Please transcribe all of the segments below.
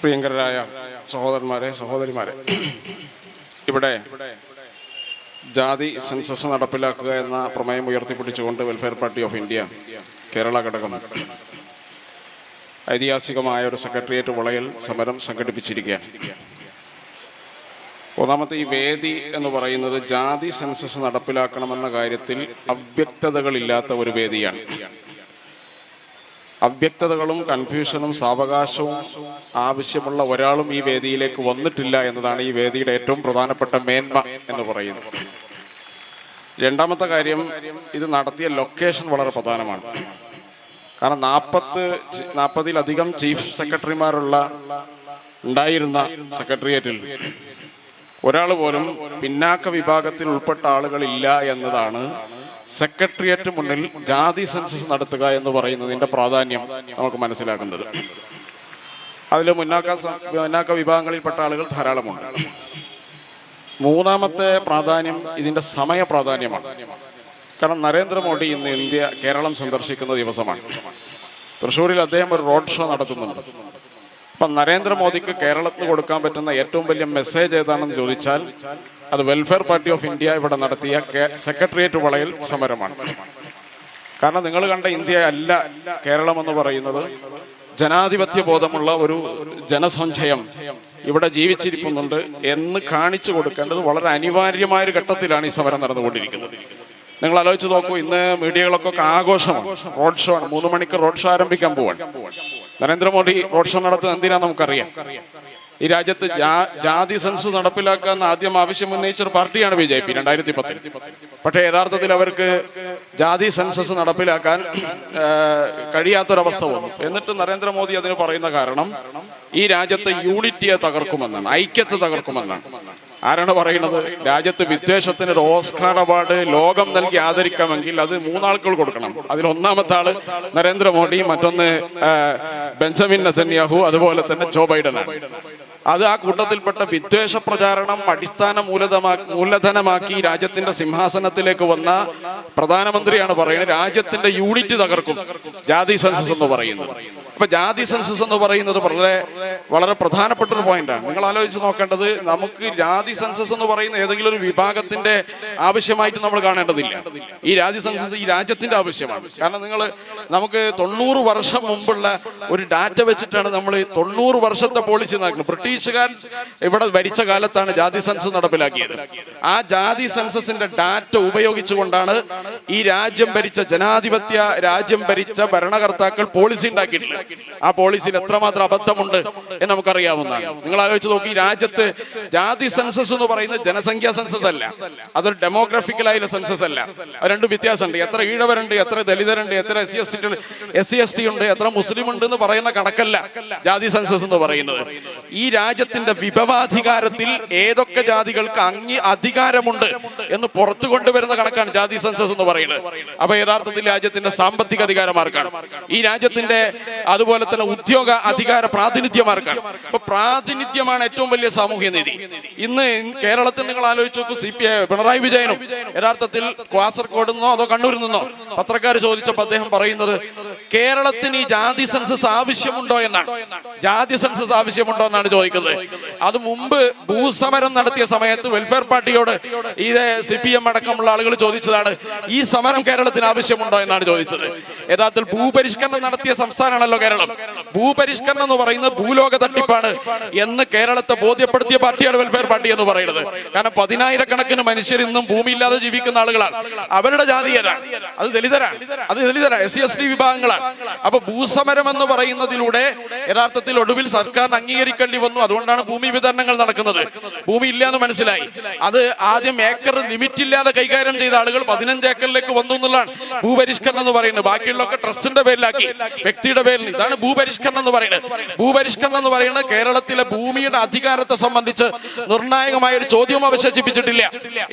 പ്രിയങ്കരായ സഹോദരന്മാരെ സഹോദരിമാരെ ഇവിടെ ജാതി സെൻസസ് നടപ്പിലാക്കുക എന്ന പ്രമേയം ഉയർത്തിപ്പിടിച്ചുകൊണ്ട് welfare party of India Kerala ഘടകം ഐതിഹാസികമായ ഒരു സെക്രട്ടേറിയറ്റ് വളയൽ സമരം സംഘടിപ്പിച്ചിരിക്കുകയാണ്. ഒന്നാമത്തെ ഈ വേദി എന്ന് പറയുന്നത് ജാതി സെൻസസ് നടപ്പിലാക്കണമെന്ന കാര്യത്തിൽ അവ്യക്തതകളില്ലാത്ത ഒരു വേദിയാണ്. അവ്യക്തതകളും കൺഫ്യൂഷനും സാവകാശവും ആവശ്യമുള്ള ഒരാളും ഈ വേദിയിലേക്ക് വന്നിട്ടില്ല എന്നതാണ് ഈ വേദിയുടെ ഏറ്റവും പ്രധാനപ്പെട്ട മേന്മ എന്ന് പറയുന്നത്. രണ്ടാമത്തെ കാര്യം ഇത് നടത്തിയ ലൊക്കേഷൻ വളരെ പ്രധാനമാണ്. കാരണം നാൽപ്പത്ത് നാൽപ്പതിലധികം ചീഫ് സെക്രട്ടറിമാരുള്ള ഉണ്ടായിരുന്ന സെക്രട്ടേറിയറ്റിൽ ഒരാൾ പോലും പിന്നാക്ക വിഭാഗത്തിൽ ഉൾപ്പെട്ട ആളുകളില്ല എന്നതാണ് സെക്രട്ടേറിയറ്റ് മുന്നിൽ ജാതി സെൻസസ് നടത്തുക എന്ന് പറയുന്നതിന്റെ പ്രാധാന്യം നമുക്ക് മനസ്സിലാക്കുന്നത്. അതിൽ മുന്നാക്ക മുന്നാക്ക വിഭാഗങ്ങളിൽപ്പെട്ട ആളുകൾ ധാരാളമുണ്ട്. മൂന്നാമത്തെ പ്രാധാന്യം ഇതിന്റെ സമയ പ്രാധാന്യമാണ്. കാരണം നരേന്ദ്രമോദി ഇന്ന് ഇന്ത്യ കേരളം സന്ദർശിക്കുന്ന ദിവസമാണ്. തൃശ്ശൂരിൽ അദ്ദേഹം ഒരു റോഡ് ഷോ നടത്തുന്നുണ്ട്. അപ്പം നരേന്ദ്രമോദിക്ക് കേരളത്തിന് കൊടുക്കാൻ പറ്റുന്ന ഏറ്റവും വലിയ മെസ്സേജ് ഏതാണെന്ന് ചോദിച്ചാൽ അത് വെൽഫെയർ പാർട്ടി ഓഫ് ഇന്ത്യ ഇവിടെ നടത്തിയ സെക്രട്ടേറിയറ്റ് വളയിൽ സമരമാണ്. കാരണം നിങ്ങൾ കണ്ട ഇന്ത്യ അല്ല കേരളം എന്ന് പറയുന്നത്. ജനാധിപത്യ ബോധമുള്ള ഒരു ജനസഞ്ചയം ഇവിടെ ജീവിച്ചിരിക്കുന്നുണ്ട് എന്ന് കാണിച്ചു കൊടുക്കേണ്ടത് വളരെ അനിവാര്യമായ ഒരു ഘട്ടത്തിലാണ് ഈ സമരം നടന്നുകൊണ്ടിരിക്കുന്നത്. നിങ്ങൾ ആലോചിച്ച് നോക്കൂ ഇന്ന് മീഡിയകളൊക്കെ ആഘോഷമാണ് റോഡ് ഷോ ആണ്. മൂന്ന് മണിക്ക് റോഡ് ഷോ ആരംഭിക്കാൻ പോവാണ്. നരേന്ദ്രമോദി റോഡ് ഷോ നടത്തുന്നത് എന്തിനാ നമുക്കറിയാം? ഈ രാജ്യത്ത് ജാതി സെൻസ് നടപ്പിലാക്കാൻ ആദ്യം ആവശ്യം ഉന്നയിച്ച ഒരു പാർട്ടിയാണ് ബി ജെ പി രണ്ടായിരത്തി പത്തിൽ പക്ഷേ യഥാർത്ഥത്തിൽ അവർക്ക് ജാതി സെൻസസ് നടപ്പിലാക്കാൻ കഴിയാത്തൊരവസ്ഥ വന്നു. എന്നിട്ട് നരേന്ദ്രമോദി അതിന് പറയുന്ന കാരണം ഈ രാജ്യത്തെ യൂണിറ്റിയെ തകർക്കുമെന്നാണ് ഐക്യത്തെ തകർക്കുമെന്നാണ്. ആരാണ് പറയുന്നത്? രാജ്യത്ത് വിദ്വേഷത്തിന് ഒരു ഓസ്കാർ അവാർഡ് ലോകം നൽകി ആദരിക്കാമെങ്കിൽ അത് മൂന്നാൾക്കുകൾ കൊടുക്കണം. അതിൽ ഒന്നാമത്തെ ആൾ നരേന്ദ്രമോദി മറ്റൊന്ന് ബെഞ്ചമിൻ നസന്യാഹു അതുപോലെ തന്നെ ജോ ബൈഡനാണ്. അത് ആ കൂട്ടത്തിൽപ്പെട്ട വിദ്വേഷ പ്രചാരണം അടിസ്ഥാന മൂലധനമാക്കി രാജ്യത്തിന്റെ സിംഹാസനത്തിലേക്ക് വന്ന പ്രധാനമന്ത്രിയാണ് പറയുന്നത്. രാജ്യത്തിന്റെ യൂണിറ്റ് തകർക്കും. ജാതി സെൻസസ് എന്ന് പറയുന്നത്. അപ്പൊ ജാതി സെൻസസ് എന്ന് പറയുന്നത് വളരെ വളരെ പ്രധാനപ്പെട്ട ഒരു പോയിന്റാണ്. നിങ്ങൾ ആലോചിച്ച് നോക്കേണ്ടത് നമുക്ക് ജാതി സെൻസസ് എന്ന് പറയുന്ന ഏതെങ്കിലും ഒരു വിഭാഗത്തിന്റെ ആവശ്യമായിട്ട് നമ്മൾ കാണേണ്ടതില്ല. ഈ ജാതി സെൻസസ് ഈ രാജ്യത്തിന്റെ ആവശ്യമാണ്. കാരണം നിങ്ങൾ നമുക്ക് തൊണ്ണൂറ് വർഷം മുമ്പുള്ള ഒരു ഡാറ്റ വെച്ചിട്ടാണ് നമ്മൾ തൊണ്ണൂറ് വർഷത്തെ പോളിസി നടക്കുന്നത്. ബ്രിട്ടീഷുകാർ ഇവിടെ ഭരിച്ച കാലത്താണ് ജാതി സെൻസസ് നടപ്പിലാക്കിയത്. ആ ജാതി സെൻസസിന്റെ ഡാറ്റ ഉപയോഗിച്ചുകൊണ്ടാണ് ഈ രാജ്യം ഭരിച്ച ജനാധിപത്യ രാജ്യം ഭരിച്ച ഭരണകർത്താക്കൾ പോളിസി ഉണ്ടാക്കിയിട്ടുള്ളത്. ആ പോളിസിയിൽ എത്രമാത്രം അബദ്ധമുണ്ട് എന്ന് നമുക്കറിയാവുന്നതാണ്. നിങ്ങൾ ആലോചിച്ച് നോക്കി രാജ്യത്ത് ജാതി സെൻസസ് എന്ന് പറയുന്നത് ജനസംഖ്യാ സെൻസസ് അല്ല. അതൊരു ഡെമോഗ്രഫിക്കലായുള്ള സെൻസസ് അല്ല. രണ്ടും വ്യത്യാസമുണ്ട്. എത്ര ഈഴവരുണ്ട് എത്ര ദലിതരുണ്ട് എത്ര S C S T S C S T ഉണ്ട് എത്ര മുസ്ലിം ഉണ്ട് എന്ന് പറയുന്ന കണക്കല്ല ജാതി സെൻസസ് എന്ന് പറയുന്നത്. ഈ രാജ്യത്തിന്റെ വിഭവാധികാരത്തിൽ ഏതൊക്കെ ജാതികൾക്ക് അങ്ങി അധികാരമുണ്ട് എന്ന് പുറത്തു കൊണ്ടുവരുന്ന കണക്കാണ് ജാതി സെൻസസ് എന്ന് പറയുന്നത്. അപ്പൊ യഥാർത്ഥത്തിൽ രാജ്യത്തിന്റെ സാമ്പത്തിക അധികാരമാർക്കാണ് ഈ രാജ്യത്തിന്റെ അതുപോലെ തന്നെ ഉദ്യോഗ അധികാര പ്രാതിനിധ്യമാർക്കാണ്. അപ്പൊ പ്രാതിനിധ്യമാണ് ഏറ്റവും വലിയ സാമൂഹ്യ നീതി. ഇന്ന് കേരളത്തിൽ നിങ്ങൾ ആലോചിച്ച് നോക്കൂ സി പി ഐ പിണറായി വിജയനും യഥാർത്ഥത്തിൽ കാസർഗോഡ് നിന്നോ അതോ കണ്ണൂരിൽ നിന്നോ പത്രക്കാർ ചോദിച്ചപ്പോൾ അദ്ദേഹം പറയുന്നത് കേരളത്തിന് ഈ ജാതി സെൻസസ് ആവശ്യമുണ്ടോ എന്നാണ്. ജാതി സെൻസസ് ആവശ്യമുണ്ടോ എന്നാണ് ചോദിക്കുന്നത്. അത് മുമ്പ് ഭൂസമരം നടത്തിയ സമയത്ത് വെൽഫെയർ പാർട്ടിയോട് ഇത് സി പി എം അടക്കമുള്ള ആളുകൾ ചോദിച്ചതാണ് ഈ സമരം കേരളത്തിന് ആവശ്യമുണ്ടോ എന്നാണ് ചോദിച്ചത്. യഥാർത്ഥത്തിൽ ഭൂപരിഷ്കരണം നടത്തിയ സംസ്ഥാനമാണല്ലോ കേരളം. ഭൂപരിഷ്കരണം എന്ന് പറയുന്നത് ഭൂലോക തട്ടിപ്പാണ് എന്ന് കേരളത്തെ ബോധ്യപ്പെടുത്തിയ പാർട്ടിയാണ് വെൽഫെയർ പാർട്ടി എന്ന് പറയുന്നത്. കാരണം പതിനായിരക്കണക്കിന് മനുഷ്യർ ഇന്നും ഭൂമിയില്ലാതെ ജീവിക്കുന്ന ആളുകളാണ്. അവരുടെ ജാതീയരാണ് അത് ദലിതരാണ്. അത് ദലിതരാണ്. എസ് സി എസ് ടി വിഭാഗങ്ങളാണ്. അപ്പൊ ഭൂസമരം എന്ന് പറയുന്നതിലൂടെ യഥാർത്ഥത്തിൽ ഒടുവിൽ സർക്കാരിന് അംഗീകരിക്കേണ്ടി വന്നു. അതുകൊണ്ടാണ് ഭൂമി വിതരണങ്ങൾ നടക്കുന്നത്. ഭൂമി ഇല്ല എന്ന് മനസ്സിലായി. അത് ആദ്യം ഏക്കർ ലിമിറ്റ് ഇല്ലാതെ കൈകാര്യം ചെയ്ത ആളുകൾ പതിനഞ്ച് ഏക്കറിലേക്ക് വന്നു എന്നുള്ളതാണ് ഭൂപരിഷ്കരണം എന്ന് പറയുന്നത്. ബാക്കിയുള്ളൊക്കെ ട്രസ്റ്റിന്റെ പേരിലാക്കി വ്യക്തിയുടെ പേരിൽ. ഇതാണ് ഭൂപരിഷ്കരണം എന്ന് പറയുന്നത്. ഭൂപരിഷ്കരണം എന്ന് പറയുന്നത് കേരളത്തിലെ ഭൂമിയുടെ അധികാരത്തെ സംബന്ധിച്ച് നിർണായകമായ ഒരു ചോദ്യം അവശേഷിപ്പിച്ചിട്ടില്ല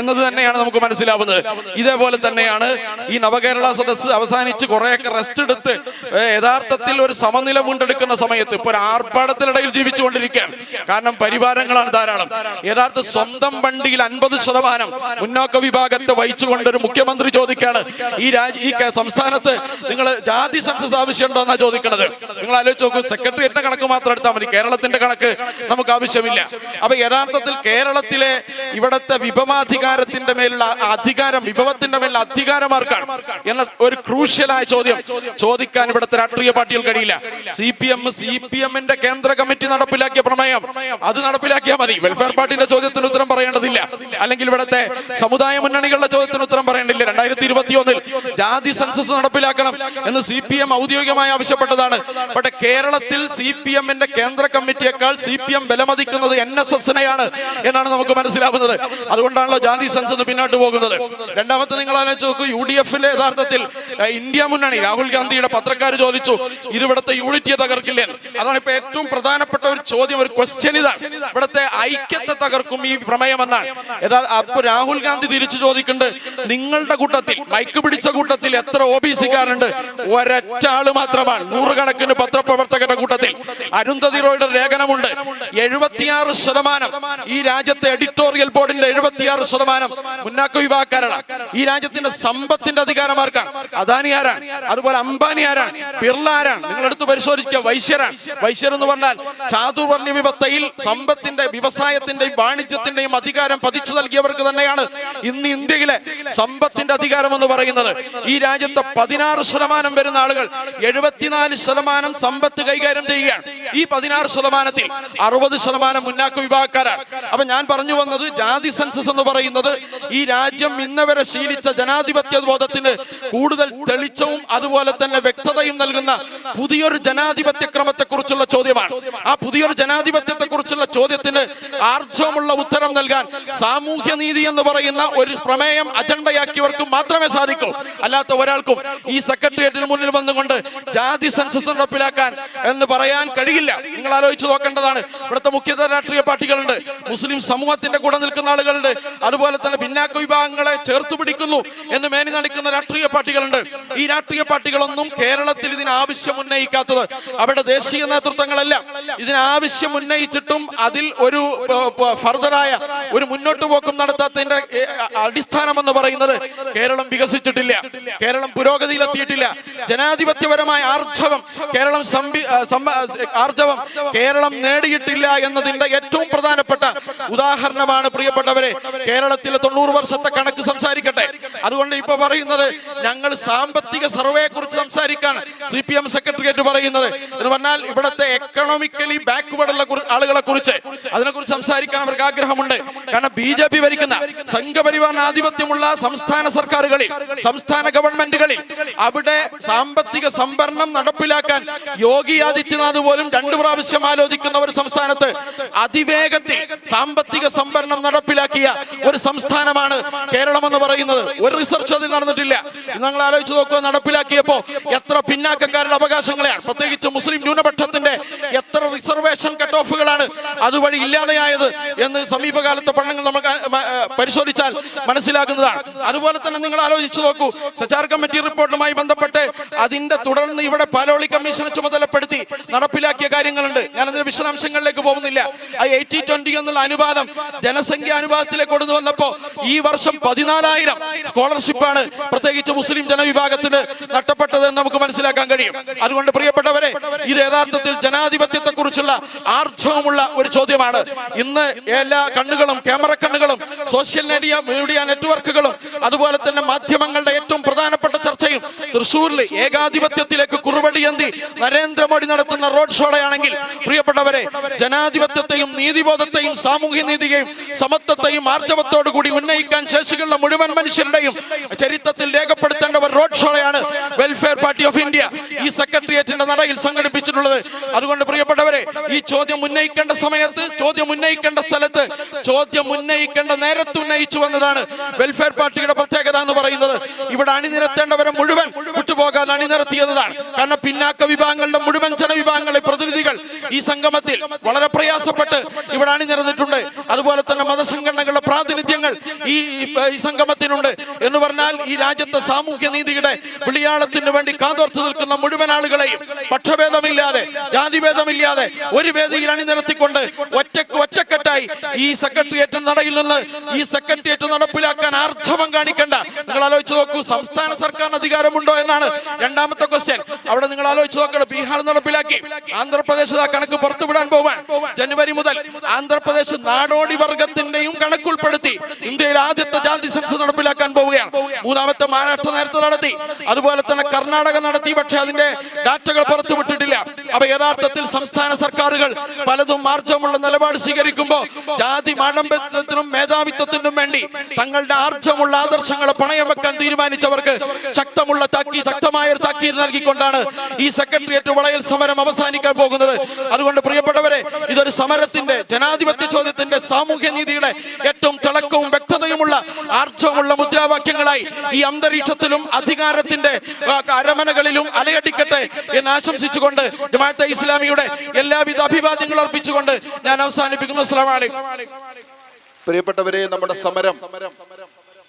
എന്നത് തന്നെയാണ് നമുക്ക് മനസ്സിലാവുന്നത്. ഇതേപോലെ തന്നെയാണ് ഈ നവകേരള സദസ് അവസാനിച്ച് കുറെയൊക്കെ റെസ്റ്റ് എടുത്ത് യഥാർത്ഥത്തിൽ ഒരു സമനില മുണ്ടെടുക്കുന്ന സമയത്ത് ഇപ്പൊ ഒരു ആർപ്പാടത്തിനിടയിൽ ജീവിച്ചുകൊണ്ടിരിക്കുകയാണ്. കാരണം പരിവാരങ്ങളാണ് ധാരാളം. യഥാർത്ഥ സ്വന്തം വണ്ടിയിൽ അൻപത് ശതമാനം മുന്നോക്ക വിഭാഗത്തെ വഹിച്ചുകൊണ്ട് ഒരു മുഖ്യമന്ത്രി ചോദിക്കുകയാണ്. ഈ രാജ്യ ഈ സംസ്ഥാനത്ത് നിങ്ങൾ ജാതി സെൻസസ് ആവശ്യമുണ്ടോ എന്നാ ചോദിക്കണത്. നിങ്ങൾ ആലോചിച്ച് നോക്കൂ സെക്രട്ടേറിയറ്റിന്റെ കണക്ക് മാത്രം എടുത്താൽ മതി. കേരളത്തിന്റെ കണക്ക് നമുക്ക് ആവശ്യമില്ല. അപ്പൊ യഥാർത്ഥത്തിൽ കേരളത്തിലെ ഇവിടത്തെ വിഭവാധികാരത്തിന്റെ മേലുള്ള അധികാരം വിഭവത്തിന്റെ മേലുള്ള അധികാരമാർക്കാണ് എന്ന ഒരു ക്രൂഷ്യലായ ചോദ്യം. ചോദ്യം ചോദിക്കാൻ ഇവിടുത്തെ രാഷ്ട്രീയ പാർട്ടികൾ കഴിയില്ല. C P M C P എമ്മിന്റെ കേന്ദ്ര കമ്മിറ്റി നടപ്പിലാക്കിയ പ്രമേയം. അത് നടപ്പിലാക്കിയാൽ മതി. വെൽഫെയർ പാർട്ടിന്റെ ചോദ്യത്തിന് ഉത്തരം പറയേണ്ടതില്ല. അല്ലെങ്കിൽ ഇവിടുത്തെ സമുദായ മുന്നണികളുടെ ചോദ്യത്തിന് ഉത്തരം പറയേണ്ടില്ല. രണ്ടായിരത്തി ഇരുപത്തി ഒന്നിൽ ജാതി സെൻസസ് നടപ്പിലാക്കണം എന്ന് സി പി എം ഔദ്യോഗികമായി ആവശ്യപ്പെട്ടതാണ്. പക്ഷേ കേരളത്തിൽ സി പി എമ്മിന്റെ കേന്ദ്ര കമ്മിറ്റിയേക്കാൾ സി പി എം വിലമതിക്കുന്നത് എൻ എസ് എസിനെയാണ് എന്നാണ് നമുക്ക് മനസ്സിലാവുന്നത്. അതുകൊണ്ടാണല്ലോ ജാതി സെൻസസ് പിന്നോട്ട് പോകുന്നത്. രണ്ടാമത്തെ നിങ്ങൾ ആലോചിച്ച് നോക്കൂ. യു ഡി എഫിലെ യഥാർത്ഥത്തിൽ ഇന്ത്യ മുന്നണി രാഹുൽ ഗാന്ധിയുടെ പത്രക്കാർ ചോദിച്ചു ഇരുവിടത്തെ യൂണിറ്റിയെ തകർക്കില്ലേ? അതാണ് ഇപ്പൊ ഏറ്റവും പ്രധാനപ്പെട്ട ഒരു ചോദ്യം ഒരു ക്വസ്റ്റ്യൻ ഇതാണ്. ഇവിടത്തെ ഐക്യത്തെ തകർക്കും ഈ പ്രമേയം എന്നാണ്. അപ്പൊ രാഹുൽ ഗാന്ധി തിരിച്ചു ചോദിക്കുന്നുണ്ട് നിങ്ങളുടെ കൂട്ടത്തിൽ മൈക്ക് പിടിച്ച കൂട്ടത്തിൽ എത്ര ഒ ബി സിക്കാരുണ്ട് ഒരൊറ്റ ആൾ മാത്രമാണ്. നൂറുകണക്കിന് പത്രപ്രവർത്തകരുടെ കൂട്ടത്തിൽ. അരുന്ധതി റോയുടെ ലേഖനമുണ്ട്. എഴുപത്തിയാറ് ശതമാനം ഈ രാജ്യത്തെ എഡിറ്റോറിയൽ ബോർഡിന്റെ എഴുപത്തിയാറ് ശതമാനം മുന്നാക്ക വിഭാഗക്കാരാണ്. ഈ രാജ്യത്തിന്റെ സമ്പത്തിന്റെ അധികാരമാർക്കാണ് അദാനി ആരാണ്? അതുപോലെ അംബാനി ആരാണ്? ബിർള ആരാണ്? നിങ്ങൾ എടുത്ത് പരിശോധിക്കുക. വൈശ്യരാണ്. വൈശ്യർ എന്ന് പറഞ്ഞാൽ ചാതുർവർണ വിപത്തയിൽ സമ്പത്തിന്റെ വ്യവസായത്തിന്റെയും വാണിജ്യത്തിന്റെയും അധികാരം പതിച്ചു നൽകിയവർക്ക് തന്നെയാണ് ഇന്ന് ഇന്ത്യയിലെ സമ്പത്തിന്റെ അധികാരം എന്ന് പറയുന്നത്. ഈ രാജ്യത്തെ പതിനാറ് ശതമാനം വരുന്ന ആളുകൾ എഴുപത്തിനാല് ശതമാനം സമ്പത്ത് കൈകാര്യം ചെയ്യുകയാണ്. ഈ പതിനാറ് ശതമാനത്തിൽ അറുപത് ശതമാനം മുന്നാക്ക വിഭാഗക്കാരാണ്. അപ്പൊ ഞാൻ പറഞ്ഞു വന്നത് ജാതി സെൻസസ് എന്ന് പറയുന്നത് ഈ രാജ്യം ഇന്നവരെ ശീലിച്ച ജനാധിപത്യ ബോധത്തിന് കൂടുതൽ തെളിച്ചവും അതുപോലെ തന്നെ വ്യക്തതയും നൽകുന്ന പുതിയൊരു ജനാധിപത്യ ക്രമത്തെ കുറിച്ചുള്ള ചോദ്യമാണ്. ആ പുതിയൊരു ജനാധിപത്യത്തെ കുറിച്ചുള്ള ചോദ്യത്തിന് ആർജവമുള്ള ഉത്തരം നൽകാൻ സാമൂഹ്യ നീതി എന്ന് പറയുന്ന ഒരു പ്രമേയം അജണ്ടയാക്കിയവർക്ക് മാത്രമേ സാധിക്കൂ. അല്ലാത്ത ഒരാൾക്കും ഈ സെക്രട്ടേറിയറ്റിന് മുന്നിൽ വന്നുകൊണ്ട് ജാതി സെൻസസ് നടപ്പിലാക്കാൻ എന്ന് പറയാൻ കഴിയില്ല. നിങ്ങൾ ആലോചിച്ച് നോക്കേണ്ടതാണ്. ഇവിടുത്തെ മുഖ്യതര രാഷ്ട്രീയ പാർട്ടികളുണ്ട്. മുസ്ലിം സമൂഹത്തിന്റെ കൂടെ നിൽക്കുന്ന ആളുകളുണ്ട് അതുപോലെ തന്നെ പിന്നാക്ക വിഭാഗങ്ങളെ ചേർത്ത് പിടിക്കുന്നു എന്ന് മേനി നടക്കുന്ന രാഷ്ട്രീയ പാർട്ടികളുണ്ട്. ഈ രാഷ്ട്രീയ പാർട്ടികളൊന്നും കേരളത്തിൽ ഇതിന് ആവശ്യം ഉന്നയിക്കാത്തത് അവിടെ ദേശീയ നേതൃത്വങ്ങളല്ല. ഇതിന് ആവശ്യം ഉന്നയിച്ചിട്ടും അതിൽ ഒരു ഫർദറായ ഒരു മുന്നോട്ട് പോക്കും നടത്താത്തതിന്റെ അടിസ്ഥാനം എന്ന് പറയുന്നത് കേരളം വികസിച്ചിട്ടില്ല. കേരളം പുരോഗതിയിലെത്തിയിട്ടില്ല. ജനാധിപത്യപരമായ ആർജവം കേരളം ആർജവം കേരളം നേടിയിട്ടില്ല എന്നതിന്റെ ഏറ്റവും പ്രധാനപ്പെട്ട ഉദാഹരണമാണ് പ്രിയപ്പെട്ടവരെ കേരളത്തിലെ തൊണ്ണൂറ് വർഷത്തെ കണക്ക് സംസാരിക്കട്ടെ. അതുകൊണ്ട് ഇപ്പൊ പറയുന്നത് ഞങ്ങൾ സാമ്പത്തിക സർവേയെ കുറിച്ച് സംസാരിക്കാണ്. സി പി എം സെക്രട്ടേറിയറ്റ് പറയുന്നത്. എന്ന് പറഞ്ഞാൽ ഇവിടുത്തെ എക്കണോമിക്കലി ബാക്ക്വേർഡ് ഉള്ള ആളുകളെ കുറിച്ച് അതിനെക്കുറിച്ച് സംസാരിക്കാൻ അവർക്ക് ആഗ്രഹമുണ്ട്. കാരണം ബി ജെ പി ഭരിക്കുന്ന സംഘപരിവാർ ആധിപത്യമുള്ള സംസ്ഥാന സർക്കാരുകളിൽ സംസ്ഥാന ഗവൺമെന്റുകളിൽ അവിടെ സാമ്പത്തിക സംഭരണം നടപ്പിലാക്കാൻ യോഗി ആദിത്യനാഥ് പോലും രണ്ടു പ്രാവശ്യം ആലോചിക്കുന്ന ഒരു സംസ്ഥാനത്ത് അതിവേഗത്തിൽ സാമ്പത്തിക സംഭരണം നടപ്പിലാക്കിയ ഒരു സംസ്ഥാനമാണ് കേരളം എന്ന് പറയുന്നത്. ഒരു റിസർച്ച് അതിൽ നടന്നിട്ടില്ല. ഞങ്ങൾ ആലോചിച്ച് നോക്കുക നടപ്പിലാക്കിയപ്പോ എത്ര പിന്നാക്കക്കാരുടെ അവകാശങ്ങളെയാണ്. പ്രത്യേകിച്ച് മുസ്ലിം ന്യൂനപക്ഷത്തിന്റെ എത്ര റിസർവേഷൻ കട്ട് ഓഫുകളാണ് അതുവഴി ഇല്ലാതെയായത് എന്ന് സമീപകാലത്തെ പഠനങ്ങൾ നമ്മൾ പരിശോധിച്ചാൽ മനസ്സിലാകുന്നതാണ്. അതുപോലെ തന്നെ നിങ്ങൾ ആലോചിച്ച് നോക്കൂ സച്ചാർ കമ്മിറ്റി റിപ്പോർട്ടുമായി ബന്ധപ്പെട്ട് അതിന്റെ തുടർന്ന് ഇവിടെ പാലോളി കമ്മീഷനെ ചുമതലപ്പെടുത്തി നടപ്പിലാക്കിയ കാര്യങ്ങളുണ്ട്. ഞാൻ അതിന്റെ വിശദാംശങ്ങളിലേക്ക് പോകുന്നില്ല. ആ എയ്റ്റി ട്വന്റി എന്നുള്ള അനുപാതം ജനസംഖ്യ അനുപാതത്തിലേക്ക് കൊണ്ടു വന്നപ്പോ ഈ വർഷം പതിനാലായിരം സ്കോളർഷിപ്പാണ് പ്രത്യേകിച്ച് മുസ്ലിം ജനവിഭാഗത്തിന് നഷ്ടപ്പെട്ടത് എന്ന് നമുക്ക് മനസ്സിലാക്കാൻ കഴിയും. അതുകൊണ്ട് പ്രിയപ്പെട്ടവരെ ഇത് യഥാർത്ഥത്തിൽ ജനാധിപത്യത്തെ കുറിച്ചുള്ള ആർജവമുള്ള ഒരു ചോദ്യമാണ്. ഇന്ന് എല്ലാ കണ്ണുകളും ക്യാമറ കണ്ണുകളും സോഷ്യൽ മീഡിയ മീഡിയ നെറ്റ്വർക്കുകളും അതുപോലെ തന്നെ മാധ്യമങ്ങളുടെ ഏറ്റവും ചർച്ചയും തൃശ്ശൂരിൽ ഏകാധിപത്യത്തിലേക്ക് കുറുപടിയന്തി നരേന്ദ്രമോദി നടത്തുന്ന റോഡ് ഷോടെയാണെങ്കിൽ പ്രിയപ്പെട്ടവരെ ജനാധിപത്യത്തെയും നീതിബോധത്തെയും സാമൂഹ്യ നീതിയെയും സമത്വത്തെയും ആർജവത്തോടു കൂടി ഉന്നയിക്കാൻ ശേഷികളുടെ മുഴുവൻ മനുഷ്യരുടെയും ചരിത്രത്തിൽ രേഖപ്പെടുത്തേണ്ട ഒരു റോഡ് ഷോയാണ് വെൽഫെയർ പാർട്ടി ഓഫ് ഇന്ത്യ ഈ സെക്രട്ടേറിയറ്റിന്റെ നടയിൽ സംഘടിപ്പിച്ചിട്ടുള്ളത്. അതുകൊണ്ട് പ്രിയപ്പെട്ടവരെ ഈ ചോദ്യം ഉന്നയിക്കേണ്ട സമയത്ത് ചോദ്യം ഉന്നയിക്കേണ്ട സ്ഥലത്ത് ചോദ്യം ഉന്നയിക്കേണ്ട നേരത്ത് ഉന്നയിച്ചു വന്നതാണ് വെൽഫെയർ പാർട്ടിയുടെ പ്രത്യേകത എന്ന് പറയുന്നത്. ഇവിടെ അണിനിരത്തേണ്ടവരെ മുഴുവൻ വിട്ടുപോകാൻ അണിനിരത്തിയതാണ്. കാരണം പിന്നാക്ക വിഭാഗങ്ങളുടെ മുഴുവൻ ജനവിഭാഗങ്ങളെ പ്രതിനിധികൾ ഈ സംഗമത്തിൽ വളരെ പ്രയാസപ്പെട്ട് ഇവിടെ അണിനിരന്നിട്ടുണ്ട്. അതുപോലെ തന്നെ മതസംഘടനകളുടെ പ്രാതിനിധ്യങ്ങൾ ഈ സംഗമത്തിനുണ്ട്. എന്ന് പറഞ്ഞാൽ ഈ രാജ്യത്തെ സാമൂഹ്യ നീതിയുടെ വിളിയാളത്തിന് വേണ്ടി കാതോർത്ത് നിൽക്കുന്ന മുഴുവൻ ആളുകളെയും പക്ഷഭേദമില്ലാതെ ജാതിഭേദമില്ലാതെ ഒരു വേദിയിൽ അണിനിരത്തിക്കൊണ്ട് ഒറ്റയ്ക്ക് ഒറ്റക്കെട്ടായി ഈ സെക്രട്ടേറിയറ്റ് നടയിൽ നിന്ന് ഈ സെക്രട്ടേറിയറ്റ് നടപ്പിലാക്കാൻ ആർജവം കാണിക്കണ്ട. നിങ്ങൾ ആലോചിച്ച് നോക്കൂ സംസ്ഥാന സർക്കാരിന് അധികാരമുണ്ടോ എന്നാണ് രണ്ടാമത്തെ ക്വസ്റ്റ്യൻ അവിടെ നിങ്ങൾ ആലോചിച്ച് നോക്കണം ബീഹാർ നടപ്പിലാക്കി ആന്ധ്രാപ്രദേശ് കണക്ക് പുറത്തുവിടാൻ പോവാൻ. ജനുവരി മുതൽ ആന്ധ്രാപ്രദേശ് നാടോടി വർഗത്തിന്റെയും കണക്കുൾപ്പെടുത്തി ഇന്ത്യയിൽ ആദ്യത്തെ ജാതി സെൻസ് നടപ്പിലാക്കാൻ പോവുകയാണ്. മൂന്നാമത്തെ മഹാരാഷ്ട്ര നേരത്തെ നടത്തി. അതുപോലെ തന്നെ കർണാടക നടത്തി പക്ഷെ അതിന്റെ ഡാറ്റകൾ പുറത്തുവിട്ടിട്ടില്ല അപ്പൊ യഥാർത്ഥത്തിൽ സംസ്ഥാന സർക്കാരുകൾ പലതും മാർജമുള്ള നിലപാട് സ്വീകരിക്കുമ്പോൾ ജാതി മാഡംബത്വത്തിനും മേധാവിത്വത്തിനും വേണ്ടി തങ്ങളുടെ ആർജമുള്ള ആദർശങ്ങളെ പണയം വെക്കാൻ തീരുമാനിച്ചവർക്ക് ശക്തമുള്ള താക്കി ശക്തമായ ഒരു താക്കീത് നൽകിക്കൊണ്ടാണ് ഈ സെക്രട്ടേറിയറ്റ് വളയൽ സമരം അവസാനിക്കാൻ പോകുന്നത്. അതുകൊണ്ട് പ്രിയപ്പെട്ടവരെ ഇതൊരു സമരത്തിന്റെ ജനാധിപത്യ ചോദ്യത്തിന്റെ സാമൂഹ്യ നീതിയുടെ ഏറ്റവും തിളക്കവും വ്യക്തതയുമുള്ള ആർജവുമുള്ള മുദ്രാവാക്യങ്ങളായി ഈ അന്തരീക്ഷത്തിലും അധികാരത്തിന്റെ അരമനകളിലും അലയടിക്കട്ടെ എന്ന് ആശംസിച്ചുകൊണ്ട് ജമാഅത്തെ ഇസ്ലാമിയുടെ എല്ലാവിധ അഭിവാദ്യങ്ങളും അർപ്പിച്ചുകൊണ്ട് ഞാൻ അവസാനിപ്പിക്കുന്നു. അലൈക്കും. പ്രിയപ്പെട്ടവരെ നമ്മുടെ സമരം